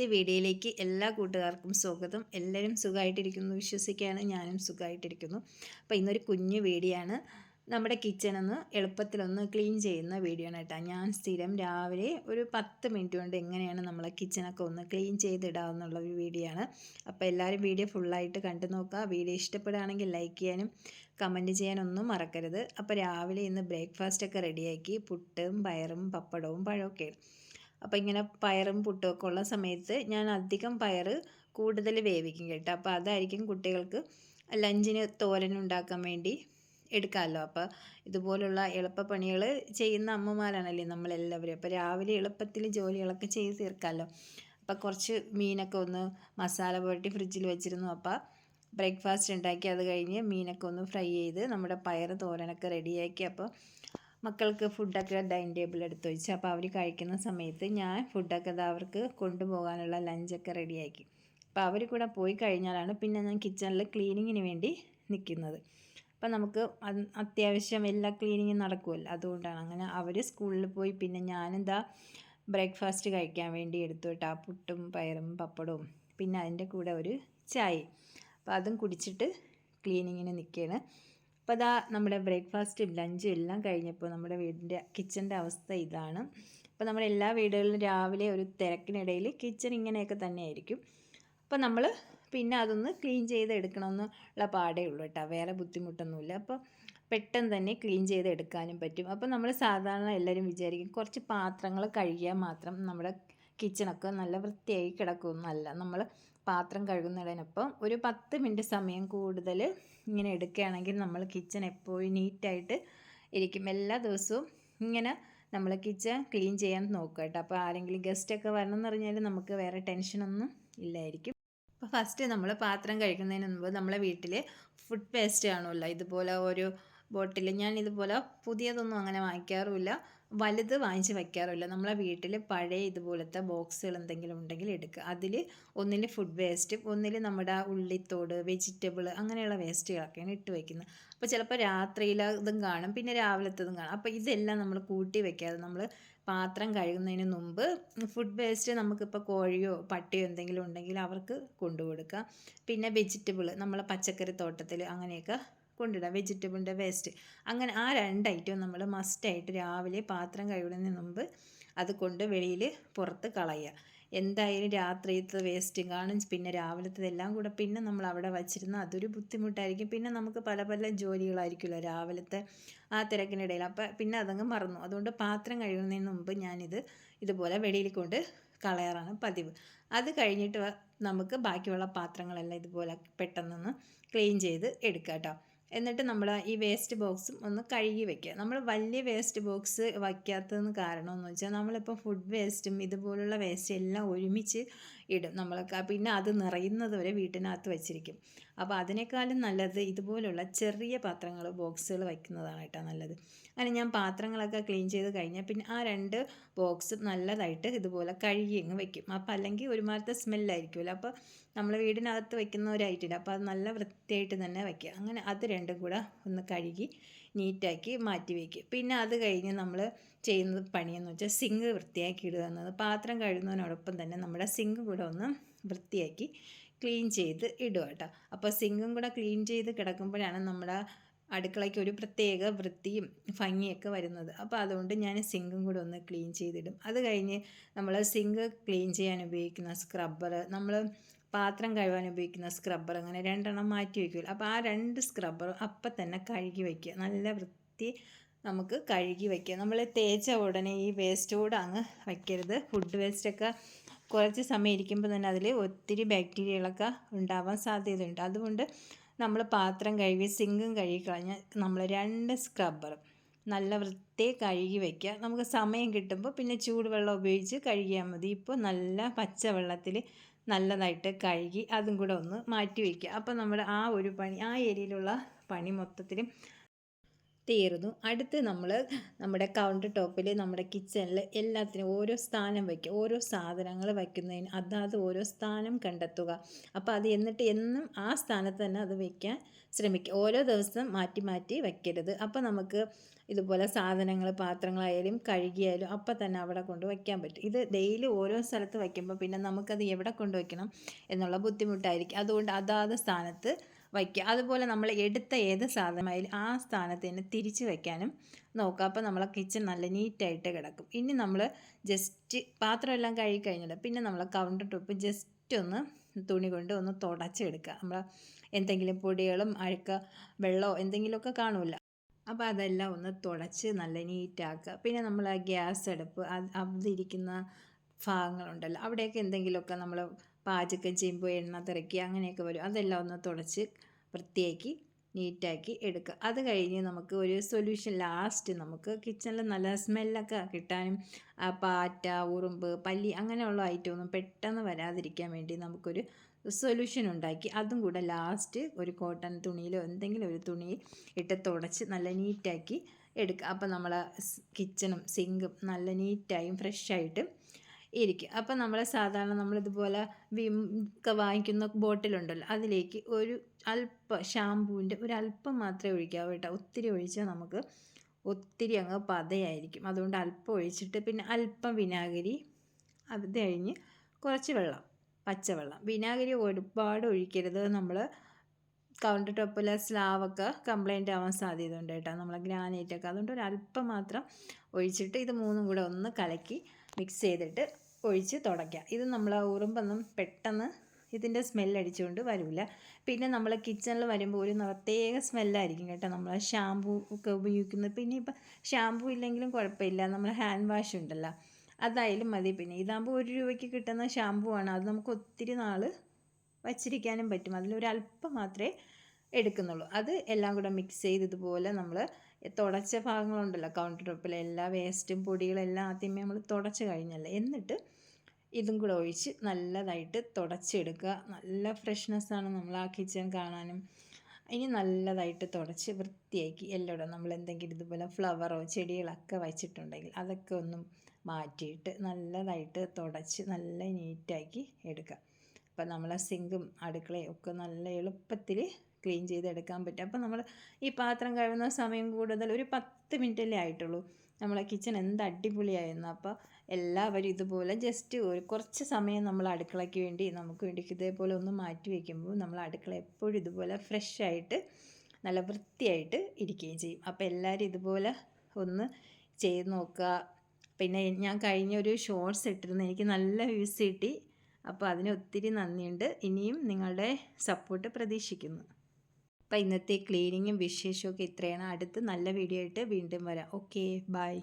ഇന്നത്തെ വീഡിയോയിലേക്ക് എല്ലാ കൂട്ടുകാർക്കും സ്വാഗതം. എല്ലാവരും സുഖമായിട്ടിരിക്കുന്നു വിശ്വസിക്കുകയാണ്. ഞാനും സുഖമായിട്ടിരിക്കുന്നു. അപ്പോൾ ഇന്നൊരു കുഞ്ഞു വീഡിയോ ആണ്. നമ്മുടെ കിച്ചണൊന്ന് എളുപ്പത്തിലൊന്ന് ക്ലീൻ ചെയ്യുന്ന വീഡിയോ ആണ് കേട്ടോ. ഞാൻ സ്ഥിരം രാവിലെ ഒരു പത്ത് മിനിറ്റ് കൊണ്ട് എങ്ങനെയാണ് നമ്മളെ കിച്ചണൊക്കെ ഒന്ന് ക്ലീൻ ചെയ്തിടാമെന്നുള്ള ഒരു വീഡിയോ ആണ്. അപ്പോൾ എല്ലാവരും വീഡിയോ ഫുള്ളായിട്ട് കണ്ടു നോക്കുക. വീഡിയോ ഇഷ്ടപ്പെടുകയാണെങ്കിൽ ലൈക്ക് ചെയ്യാനും കമന്റ് ചെയ്യാനൊന്നും മറക്കരുത്. അപ്പോൾ രാവിലെ ഇന്ന് ബ്രേക്ക്ഫാസ്റ്റൊക്കെ റെഡിയാക്കി പുട്ടും പയറും പപ്പടവും പഴമൊക്കെയാണ് അപ്പോൾ ഇങ്ങനെ പയറും പുട്ടുമൊക്കെ ഉള്ള സമയത്ത് ഞാൻ അധികം പയർ കൂടുതൽ വേവിക്കും കേട്ടോ. അപ്പോൾ അതായിരിക്കും കുട്ടികൾക്ക് ലഞ്ചിന് തോരൻ ഉണ്ടാക്കാൻ വേണ്ടി എടുക്കാമല്ലോ. അപ്പോൾ ഇതുപോലുള്ള എളുപ്പപ്പണികൾ ചെയ്യുന്ന അമ്മമാരാണല്ലേ നമ്മളെല്ലാവരും. അപ്പോൾ രാവിലെ എളുപ്പത്തിൽ ജോലികളൊക്കെ ചെയ്ത് തീർക്കാമല്ലോ. അപ്പോൾ കുറച്ച് മീനൊക്കെ ഒന്ന് മസാല പുരട്ടി ഫ്രിഡ്ജിൽ വെച്ചിരുന്നു. അപ്പോൾ ബ്രേക്ക്ഫാസ്റ്റ് ഉണ്ടാക്കി അത് കഴിഞ്ഞ് മീനൊക്കെ ഒന്ന് ഫ്രൈ ചെയ്ത് നമ്മുടെ പയർ തോരനൊക്കെ റെഡിയാക്കി. അപ്പോൾ മക്കൾക്ക് ഫുഡൊക്കെ ഡൈനിങ് ടേബിൾ എടുത്ത് വെച്ച്. അപ്പോൾ അവർ കഴിക്കുന്ന സമയത്ത് ഞാൻ ഫുഡൊക്കെ അത് അവർക്ക് കൊണ്ടുപോകാനുള്ള ലഞ്ചൊക്കെ റെഡിയാക്കി അപ്പോൾ അവർ കൂടെ പോയി കഴിഞ്ഞാലാണ് പിന്നെ ഞാൻ കിച്ചണിൽ ക്ലീനിങ്ങിന് വേണ്ടി നിൽക്കുന്നത് അപ്പോൾ നമുക്ക് അത്യാവശ്യം എല്ലാ ക്ലീനിങ്ങും നടക്കുമല്ലോ അതുകൊണ്ടാണ് അങ്ങനെ അവർ സ്കൂളിൽ പോയി പിന്നെ ഞാനെന്താ ബ്രേക്ക്ഫാസ്റ്റ് കഴിക്കാൻ വേണ്ടി എടുത്തു കേട്ടോ. പുട്ടും പയറും പപ്പടവും. പിന്നെ അതിന്റെ കൂടെ ഒരു ചായ അപ്പോൾ അതും കുടിച്ചിട്ട് ക്ലീനിങ്ങിന് നിൽക്കുകയാണ് അപ്പോൾ അതാ നമ്മുടെ ബ്രേക്ക്ഫാസ്റ്റും ലഞ്ചും എല്ലാം കഴിഞ്ഞപ്പോൾ നമ്മുടെ വീടിന്റെ കിച്ചന്റെ അവസ്ഥ ഇതാണ്. അപ്പോൾ നമ്മുടെ എല്ലാ വീടുകളിലും രാവിലെ ഒരു തിരക്കിനിടയിൽ കിച്ചൺ ഇങ്ങനെയൊക്കെ തന്നെയായിരിക്കും. അപ്പോൾ നമ്മൾ പിന്നെ അതൊന്ന് ക്ലീൻ ചെയ്ത് എടുക്കണമെന്നുള്ള പാടേ ഉള്ളൂ കേട്ടോ. വേറെ ബുദ്ധിമുട്ടൊന്നുമില്ല. അപ്പോൾ പെട്ടെന്ന് തന്നെ ക്ലീൻ ചെയ്ത് എടുക്കാനും പറ്റും. അപ്പോൾ നമ്മൾ സാധാരണ എല്ലാവരും വിചാരിക്കും കുറച്ച് പാത്രങ്ങൾ കഴുകിയാൽ മാത്രം നമ്മുടെ കിച്ചണൊക്കെ നല്ല വൃത്തിയായി കിടക്കുമെന്നല്ല. നമ്മൾ പാത്രം കഴുകുന്നതിനൊപ്പം ഒരു പത്ത് മിനിറ്റ് സമയം കൂടുതൽ ഇങ്ങനെ എടുക്കുകയാണെങ്കിൽ നമ്മൾ കിച്ചൺ എപ്പോഴും നീറ്റായിട്ട് ഇരിക്കും. എല്ലാ ദിവസവും ഇങ്ങനെ നമ്മൾ കിച്ചൺ ക്ലീൻ ചെയ്യാൻ നോക്കുക കേട്ടോ. അപ്പോൾ ആരെങ്കിലും ഗസ്റ്റൊക്കെ വരണം എന്ന് പറഞ്ഞാൽ നമുക്ക് വേറെ ടെൻഷനൊന്നും ഇല്ലായിരിക്കും. അപ്പോൾ ഫസ്റ്റ് നമ്മൾ പാത്രം കഴിക്കുന്നതിന് മുമ്പ് നമ്മളെ വീട്ടിൽ ഫുഡ് വേസ്റ്റ് കാണുമല്ലോ ഇതുപോലെ ഒരു ബോട്ടിൽ ഞാൻ ഇതുപോലെ പുതിയതൊന്നും അങ്ങനെ വാങ്ങിക്കാറുമില്ല. വലുത് വാങ്ങിച്ച് വയ്ക്കാറില്ല നമ്മളെ വീട്ടിൽ പഴയ ഇതുപോലത്തെ ബോക്സുകൾ എന്തെങ്കിലും ഉണ്ടെങ്കിൽ എടുക്കുക. അതിൽ ഒന്നിൽ ഫുഡ് വേസ്റ്റ് ഒന്നിൽ നമ്മുടെ ഉള്ളിത്തോട് വെജിറ്റബിൾ അങ്ങനെയുള്ള വേസ്റ്റുകളൊക്കെയാണ് ഇട്ട് വയ്ക്കുന്നത് അപ്പോൾ ചിലപ്പോൾ രാത്രിയിൽ ഇതും കാണും പിന്നെ രാവിലത്തതും കാണും. അപ്പോൾ ഇതെല്ലാം നമ്മൾ കൂട്ടി വയ്ക്കാതെ നമ്മൾ പാത്രം കഴുകുന്നതിന് മുമ്പ് ഫുഡ് വേസ്റ്റ് നമുക്കിപ്പോൾ കോഴിയോ പട്ടിയോ എന്തെങ്കിലും ഉണ്ടെങ്കിൽ അവർക്ക് കൊണ്ടുകൊടുക്കാം പിന്നെ വെജിറ്റബിൾ നമ്മളെ പച്ചക്കറി തോട്ടത്തിൽ അങ്ങനെയൊക്കെ കൊണ്ടിടാം വെജിറ്റബിളിന്റെ വേസ്റ്റ് അങ്ങനെ ആ രണ്ട് ഐറ്റം നമ്മൾ മസ്റ്റായിട്ട് രാവിലെ പാത്രം കഴുകുന്നതിന് മുമ്പ് അത് കൊണ്ട് വെളിയിൽ പുറത്ത് കളയുക. എന്തായാലും രാത്രിയത്തെ വേസ്റ്റ് കാണും. പിന്നെ രാവിലത്തേതെല്ലാം കൂടെ പിന്നെ നമ്മൾ അവിടെ വച്ചിരുന്ന അതൊരു ബുദ്ധിമുട്ടായിരിക്കും. പിന്നെ നമുക്ക് പല പല ജോലികളായിരിക്കുമല്ലോ രാവിലത്തെ ആ തിരക്കിനിടയിൽ. അപ്പം പിന്നെ അതങ്ങ് മറന്നു. അതുകൊണ്ട് പാത്രം കഴുകുന്നതിന് മുമ്പ് ഞാനിത് ഇതുപോലെ വെളിയിൽ കൊണ്ട് കളയാറാണ് പതിവ്. അത് കഴിഞ്ഞിട്ട് നമുക്ക് ബാക്കിയുള്ള പാത്രങ്ങളെല്ലാം ഇതുപോലെ പെട്ടെന്നൊന്ന് ക്ലീൻ ചെയ്ത് എടുക്കാം കേട്ടോ എന്നിട്ട് നമ്മൾ ഈ വേസ്റ്റ് ബോക്സും ഒന്ന് കഴുകി വെക്കുക. നമ്മൾ വലിയ വേസ്റ്റ് ബോക്സ് വയ്ക്കാത്തതെന്ന് കാരണമെന്ന് വെച്ചാൽ നമ്മളിപ്പോൾ ഫുഡ് വേസ്റ്റും ഇതുപോലുള്ള വേസ്റ്റ് എല്ലാം ഒരുമിച്ച് ഇടും. നമ്മൾ പിന്നെ അത് നിറയുന്നത് വരെ വീട്ടിനകത്ത് വെച്ചിരിക്കും. അപ്പോൾ അതിനേക്കാളും നല്ലത് ഇതുപോലുള്ള ചെറിയ പാത്രങ്ങൾ ബോക്സുകൾ വയ്ക്കുന്നതാണ് കേട്ടോ നല്ലത്. അങ്ങനെ ഞാൻ പാത്രങ്ങളൊക്കെ ക്ലീൻ ചെയ്ത് കഴിഞ്ഞാൽ പിന്നെ ആ രണ്ട് ബോക്സ് നല്ലതായിട്ട് ഇതുപോലെ കഴുകി അങ്ങ് വയ്ക്കും. അപ്പോൾ അല്ലെങ്കിൽ ഒരുമാരത്തെ സ്മെല്ലായിരിക്കുമല്ലോ. അപ്പോൾ നമ്മൾ വീടിനകത്ത് വയ്ക്കുന്ന ഒരു ഐറ്റം അപ്പോൾ അത് നല്ല വൃത്തിയായിട്ട് തന്നെ വയ്ക്കുക. അങ്ങനെ അത് രണ്ടും കൂടെ ഒന്ന് കഴുകി നീറ്റാക്കി മാറ്റി വയ്ക്കുക. പിന്നെ അത് കഴിഞ്ഞ് നമ്മൾ ചെയ്യുന്നത് പണിയെന്ന് വെച്ചാൽ സിങ്ക് വൃത്തിയാക്കി ഇടുക എന്നത്. പാത്രം കഴുകുന്നതിനോടൊപ്പം തന്നെ നമ്മുടെ സിങ്ക് കൂടെ ഒന്ന് വൃത്തിയാക്കി ക്ലീൻ ചെയ്ത് ഇടുക കേട്ടോ. അപ്പോൾ സിങ്കും കൂടെ ക്ലീൻ ചെയ്ത് കിടക്കുമ്പോഴാണ് നമ്മുടെ അടുക്കളയ്ക്ക് ഒരു പ്രത്യേക വൃത്തിയും ഭംഗിയൊക്കെ വരുന്നത്. അപ്പോൾ അതുകൊണ്ട് ഞാൻ സിങ്കും കൂടെ ഒന്ന് ക്ലീൻ ചെയ്തിടും. അത് കഴിഞ്ഞ് നമ്മൾ സിങ്ക് ക്ലീൻ ചെയ്യാൻ ഉപയോഗിക്കുന്ന സ്ക്രബ്ബർ നമ്മൾ പാത്രം കഴുകാൻ ഉപയോഗിക്കുന്ന സ്ക്രബ്ബർ അങ്ങനെ രണ്ടെണ്ണം മാറ്റി വയ്ക്കുമല്ലോ അപ്പോൾ ആ രണ്ട് സ്ക്രബ്ബറും അപ്പം തന്നെ കഴുകി വയ്ക്കുക നല്ല വൃത്തി നമുക്ക് കഴുകി വയ്ക്കുക നമ്മൾ തേച്ച ഉടനെ ഈ വേസ്റ്റ് കൂടെ അങ്ങ് വയ്ക്കരുത് ഫുഡ് വേസ്റ്റൊക്കെ കുറച്ച് സമയം ഇരിക്കുമ്പോൾ തന്നെ അതിൽ ഒത്തിരി ബാക്ടീരിയകളൊക്കെ ഉണ്ടാവാൻ സാധ്യതയുണ്ട്. അതുകൊണ്ട് നമ്മൾ പാത്രം കഴുകി സിങ്കും കഴുകി കളഞ്ഞാൽ നമ്മൾ രണ്ട് സ്ക്രബ്ബറും നല്ല വൃത്തി കഴുകി വയ്ക്കുക നമുക്ക് സമയം കിട്ടുമ്പോൾ പിന്നെ ചൂടുവെള്ളം ഉപയോഗിച്ച് കഴുകിയാൽ മതി. ഇപ്പോൾ നല്ല പച്ചവെള്ളത്തിൽ നല്ലതായിട്ട് കഴുകി അതും കൂടെ ഒന്ന് മാറ്റി വയ്ക്കുക അപ്പോൾ നമ്മുടെ ആ ഒരു പണി ആ ഏരിയയിലുള്ള പണി മൊത്തത്തിലും തീർന്നു അടുത്ത് നമ്മൾ നമ്മുടെ കൗണ്ടർ ടോപ്പിൽ നമ്മുടെ കിച്ചണിൽ എല്ലാത്തിനും ഓരോ സ്ഥാനം വയ്ക്കുക ഓരോ സാധനങ്ങൾ വയ്ക്കുന്നതിന് അതാത് ഓരോ സ്ഥാനം കണ്ടെത്തുക. അപ്പോൾ അത് എന്നിട്ട് എന്നും ആ സ്ഥാനത്ത് തന്നെ അത് വയ്ക്കാൻ ശ്രമിക്കുക ഓരോ ദിവസം മാറ്റി മാറ്റി വയ്ക്കരുത് അപ്പോൾ നമുക്ക് ഇതുപോലെ സാധനങ്ങൾ പാത്രങ്ങളായാലും കഴുകിയാലും അപ്പം തന്നെ അവിടെ കൊണ്ട് വയ്ക്കാൻ പറ്റും. ഇത് ഡെയിലി ഓരോ സ്ഥലത്ത് വയ്ക്കുമ്പോൾ പിന്നെ നമുക്കത് എവിടെ കൊണ്ട് വയ്ക്കണം എന്നുള്ള ബുദ്ധിമുട്ടായിരിക്കും. അതുകൊണ്ട് അതാത് സ്ഥാനത്ത് വയ്ക്കുക. അതുപോലെ നമ്മൾ എടുത്ത ഏത് സാധനമായാലും ആ സ്ഥാനത്ത് തന്നെ തിരിച്ച് വയ്ക്കാനും നോക്കുക. അപ്പോൾ നമ്മളെ കിച്ചൺ നല്ല നീറ്റായിട്ട് കിടക്കും. ഇനി നമ്മൾ ജസ്റ്റ് പാത്രമെല്ലാം കഴുകി കഴിഞ്ഞിട്ട് പിന്നെ നമ്മളെ കൗണ്ടർ ടോപ്പ് ജസ്റ്റ് ഒന്ന് തുണി കൊണ്ട് ഒന്ന് തുടച്ചെടുക്കുക നമ്മൾ എന്തെങ്കിലും പൊടികളും അഴുക്ക വെള്ളമോ എന്തെങ്കിലുമൊക്കെ കാണുമല്ലോ. അപ്പോൾ അതെല്ലാം ഒന്ന് തുടച്ച് നല്ല നീറ്റാക്കുക. പിന്നെ നമ്മൾ ആ ഗ്യാസ് അടുപ്പ് അതിരിക്കുന്ന ഭാഗങ്ങളുണ്ടല്ലോ. അവിടെയൊക്കെ എന്തെങ്കിലുമൊക്കെ നമ്മൾ പാചകം ചെയ്യുമ്പോൾ എണ്ണ തിറക്കി അങ്ങനെയൊക്കെ വരും. അതെല്ലാം ഒന്ന് തുടച്ച് വൃത്തിയാക്കി നീറ്റാക്കി എടുക്കുക. അത് കഴിഞ്ഞ് നമുക്ക് ഒരു സൊല്യൂഷൻ ലാസ്റ്റ് നമുക്ക് കിച്ചണിൽ നല്ല സ്മെല്ലൊക്കെ കിട്ടാനും പാറ്റ ഉറുമ്പ് പല്ലി അങ്ങനെയുള്ള ഐറ്റം ഒന്നും പെട്ടെന്ന് വരാതിരിക്കാൻ വേണ്ടി നമുക്കൊരു സൊല്യൂഷൻ ഉണ്ടാക്കി. അതും കൂടെ ലാസ്റ്റ് ഒരു കോട്ടൺ തുണിയിലോ എന്തെങ്കിലും ഒരു തുണി ഇട്ട് തുടച്ച് നല്ല നീറ്റാക്കി എടുക്കുക. അപ്പോൾ നമ്മളെ കിച്ചണും സിങ്കും നല്ല നീറ്റായും ഫ്രഷായിട്ടും ഇരിക്കും. അപ്പം നമ്മൾ സാധാരണ നമ്മളിതുപോലെ വിം ഒക്കെ വാങ്ങിക്കുന്ന ബോട്ടിലുണ്ടല്ലോ അതിലേക്ക് ഒരു അല്പം ഷാമ്പൂവിന്റെ ഒരു അല്പം മാത്രമേ ഒഴിക്കാവൂ കേട്ടോ. ഒത്തിരി ഒഴിച്ചാൽ നമുക്ക് ഒത്തിരി അങ്ങ് പതയായിരിക്കും. അതുകൊണ്ട് അല്പം ഒഴിച്ചിട്ട് പിന്നെ അല്പം വിനാഗിരി അത് കഴിഞ്ഞ് കുറച്ച് വെള്ളം പച്ചവെള്ളം. വിനാഗിരി ഒരുപാട് ഒഴിക്കരുത്. നമ്മൾ കൗണ്ടർ ടോപ്പിലെ സ്ലാവൊക്കെ കംപ്ലൈന്റ് ആവാൻ സാധ്യതയുണ്ട് കേട്ടോ. നമ്മളെ ഗ്രാനൈറ്റൊക്കെ. അതുകൊണ്ട് ഒരു അല്പം മാത്രം ഒഴിച്ചിട്ട് ഇത് മൂന്നും കൂടെ ഒന്ന് കലക്കി മിക്സ് ചെയ്തിട്ട് ഒഴിച്ച് തുടയ്ക്കുക ഇത് നമ്മൾ ഉറുമ്പൊന്നും പെട്ടെന്ന് ഇതിന്റെ സ്മെല്ലടിച്ചുകൊണ്ട് വരില്ല പിന്നെ നമ്മൾ കിച്ചണിൽ വരുമ്പോൾ ഒരു പ്രത്യേക സ്മെല്ലായിരിക്കും കേട്ടോ. നമ്മൾ ഷാമ്പൂ ഒക്കെ ഉപയോഗിക്കുന്നത്. പിന്നെ ഇപ്പം ഷാമ്പൂ ഇല്ലെങ്കിലും കുഴപ്പമില്ല. നമ്മൾ ഹാൻഡ് വാഷ് ഉണ്ടല്ലോ. അതായാലും മതി. പിന്നെ ഇതാകുമ്പോൾ ഒരു രൂപയ്ക്ക് കിട്ടുന്ന ഷാമ്പൂ ആണ്. അത് നമുക്ക് ഒത്തിരി നാൾ വച്ചിരിക്കാനും പറ്റും. അതിലൊരല്പം മാത്രമേ എടുക്കുന്നുള്ളൂ. അത് എല്ലാം കൂടെ മിക്സ് ചെയ്ത് ഇതുപോലെ നമ്മൾ തുടച്ച ഭാഗങ്ങളുണ്ടല്ലോ കൗണ്ടർ ടോപ്പിലെ എല്ലാ വേസ്റ്റും പൊടികളെല്ലാം ആദ്യമേ നമ്മൾ തുടച്ച് കഴിഞ്ഞല്ലേ. എന്നിട്ട് ഇതും കൂടെ ഒഴിച്ച് നല്ലതായിട്ട് തുടച്ചെടുക്കുക. നല്ല ഫ്രഷ്നെസ്സാണ് നമ്മൾ ആ കിച്ചൺ കാണാനും. ഇനി നല്ലതായിട്ട് തുടച്ച് വൃത്തിയാക്കി എല്ലാം നമ്മൾ എന്തെങ്കിലും ഇതുപോലെ ഫ്ലവറോ ചെടികളൊക്കെ വെച്ചിട്ടുണ്ടെങ്കിൽ അതൊക്കെ ഒന്നും മാറ്റിയിട്ട് നല്ലതായിട്ട് തുടച്ച് നല്ല നീറ്റാക്കി എടുക്കുക. അപ്പം നമ്മളെ സിങ്കും അടുക്കളയും ഒക്കെ നല്ല എളുപ്പത്തിൽ ക്ലീൻ ചെയ്തെടുക്കാൻ പറ്റും. അപ്പോൾ നമ്മൾ ഈ പാത്രം കഴുകുന്ന സമയം കൂടുതൽ ഒരു പത്ത് മിനിറ്റല്ലേ ആയിട്ടുള്ളൂ. നമ്മളെ കിച്ചൺ എന്ത് അടിപൊളിയായിരുന്നു. അപ്പോൾ എല്ലാവരും ഇതുപോലെ ജസ്റ്റ് ഒരു കുറച്ച് സമയം നമ്മൾ അടുക്കളയ്ക്ക് വേണ്ടി നമുക്ക് വേണ്ടി ഇതേപോലെ ഒന്ന് മാറ്റി വയ്ക്കുമ്പോൾ നമ്മൾ അടുക്കള എപ്പോഴും ഇതുപോലെ ഫ്രഷ് ആയിട്ട് നല്ല വൃത്തിയായിട്ട് ഇരിക്കുകയും ചെയ്യും. അപ്പോൾ എല്ലാവരും ഇതുപോലെ ഒന്ന് ചെയ്ത് നോക്കുക. പിന്നെ ഞാൻ കഴിഞ്ഞ ഒരു ഷോർട്സ് ഇട്ടിരുന്നു. എനിക്ക് നല്ല വ്യൂസ് കിട്ടി. അപ്പോൾ അതിന് ഒത്തിരി നന്ദിയുണ്ട്. ഇനിയും നിങ്ങളുടെ സപ്പോർട്ട് പ്രതീക്ഷിക്കുന്നു. അപ്പോൾ ഇന്നത്തെ ക്ലീനിങ്ങും വിശേഷമൊക്കെ ഇത്രയാണ്. അടുത്ത് നല്ല വീഡിയോ ആയിട്ട് വീണ്ടും വരാം. Okay bye